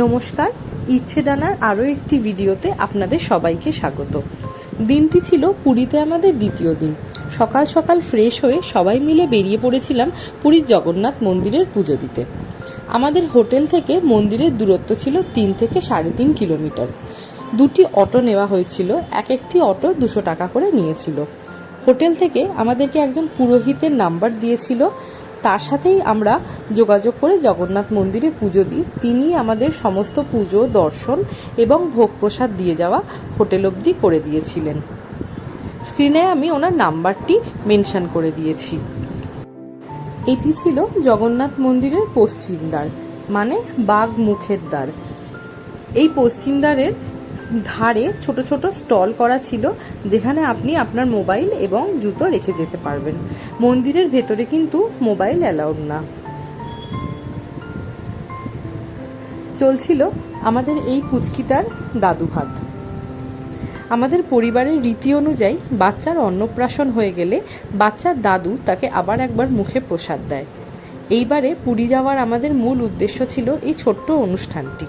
নমস্কার, ইচ্ছে ডানার আরও একটি ভিডিওতে আপনাদের সবাইকে স্বাগত। দিনটি ছিল পুরীতে আমাদের দ্বিতীয় দিন। সকাল সকাল ফ্রেশ হয়ে সবাই মিলে বেরিয়ে পড়েছিলাম পুরীর জগন্নাথ মন্দিরের পুজো দিতে। আমাদের হোটেল থেকে মন্দিরের দূরত্ব ছিল তিন থেকে সাড়ে তিন কিলোমিটার। দুটি অটো নেওয়া হয়েছিল, এক একটি অটো দুশো টাকা করে নিয়েছিল। হোটেল থেকে আমাদেরকে একজন পুরোহিতের নাম্বার দিয়েছিল তার সাথেই আমরা যোগাযোগ করে জগন্নাথ মন্দিরে পুজো দিই। তিনি আমাদের সমস্ত পুজো, দর্শন এবং ভোগ প্রসাদ দিয়ে যাওয়া হোটেল অবধি করে দিয়েছিলেন। স্ক্রিনে আমি ওনার নাম্বারটি মেনশন করে দিয়েছি। এটি ছিল জগন্নাথ মন্দিরের পশ্চিম দ্বার মানে বাঘ মুখের দ্বার। এই পশ্চিম দ্বারের ধারে ছোট ছোট স্টল করা ছিল, যেখানে আপনি আপনার মোবাইল এবং জুতো রেখে যেতে পারবেন। মন্দিরের ভেতরে কিন্তু মোবাইল অ্যালাউড না। চলছিল আমাদের এই পুচকিটার দাদু ভাত আমাদের পরিবারের রীতি অনুযায়ী বাচ্চার অন্নপ্রাশন হয়ে গেলে বাচ্চার দাদু তাকে আবার একবার মুখে প্রসাদ দেয়। এইবারে পুরী যাওয়ার আমাদের মূল উদ্দেশ্য ছিল এই ছোট্ট অনুষ্ঠানটি।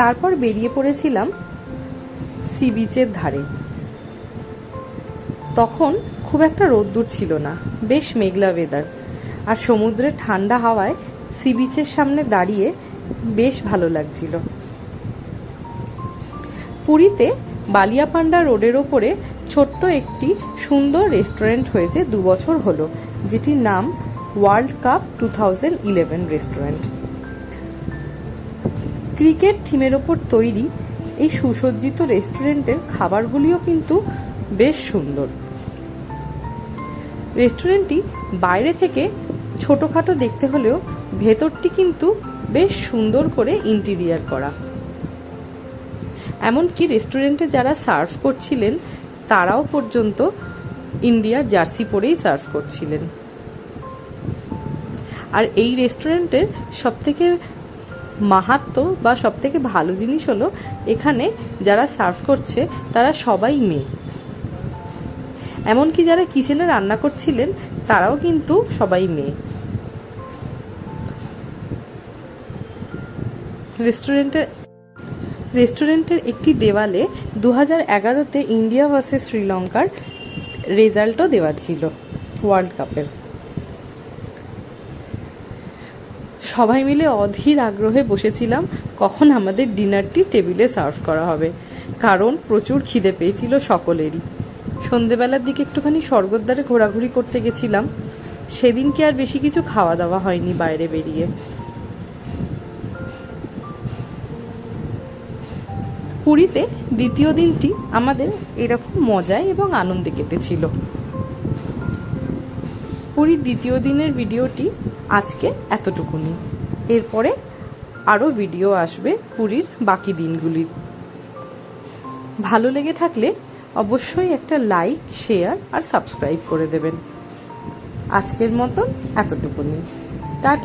তারপর বেরিয়ে পড়েছিলাম সি বিচের ধারে। তখন খুব একটা রোদ্দুর ছিল না, বেশ মেঘলা ওয়েদার আর সমুদ্রের ঠান্ডা হাওয়ায় সি বিচের সামনে দাঁড়িয়ে বেশ ভালো লাগছিল। পুরীতে বালিয়াপান্ডা রোডের ওপরে ছোট্ট একটি সুন্দর রেস্টুরেন্ট হয়েছে দু বছর হলো, যেটির নাম world cup two eleven restaurant cricket থিমের ওপর তৈরি এই সুসজ্জিত রেস্টুরেন্টের খাবারগুলিও কিন্তু বেশ সুন্দর। রেস্টুরেন্টটি বাইরে থেকে ছোটোখাটো দেখতে হলেও ভেতরটি কিন্তু বেশ সুন্দর করে ইন্টেরিয়ার করা। এমনকি রেস্টুরেন্টে যারা সার্ভ করছিলেন, তারাও পর্যন্ত ইন্ডিয়ার জার্সি পরেই সার্ভ করছিলেন। আর এই রেস্টুরেন্টের সবথেকে মাহাত্ম বা সব থেকে ভালো জিনিস হলো এখানে যারা সার্ভ করছে, তারা সবাই মেয়ে। এমনকি যারা কিচেনে রান্না করছিলেন, তারাও কিন্তু সবাই মেয়ে। রেস্টুরেন্টের রেস্টুরেন্টের একটি দেওয়ালে দু হাজার এগারোতে ইন্ডিয়া ভার্সেস শ্রীলঙ্কার রেজাল্টও দেওয়া ছিল ওয়ার্ল্ড কাপের সবাই মিলে অধীর আগ্রহে বসেছিলাম কখন আমাদের ডিনারটি টেবিলে সার্ভ করা হবে, কারণ প্রচুর খিদে পেয়েছিল সকলেরই। সন্ধেবেলার দিকে একটুখানি স্বর্গদ্বারে ঘোরাঘুরি করতে গেছিলাম, সেদিনকে আর বেশি কিছু খাওয়া দাওয়া হয়নি বাইরে বেরিয়ে। পুরীতে দ্বিতীয় দিনটি আমাদের এরকম মজায় এবং আনন্দে কেটেছিল। পুরীর দ্বিতীয় দিনের ভিডিওটি আজকে এতটুকুনি। এরপরে আরও ভিডিও আসবে পুরীর বাকি দিনগুলির। ভালো লেগে থাকলে অবশ্যই একটা লাইক, শেয়ার আর সাবস্ক্রাইব করে দেবেন। আজকের মতন এতটুকুনি। টাটা।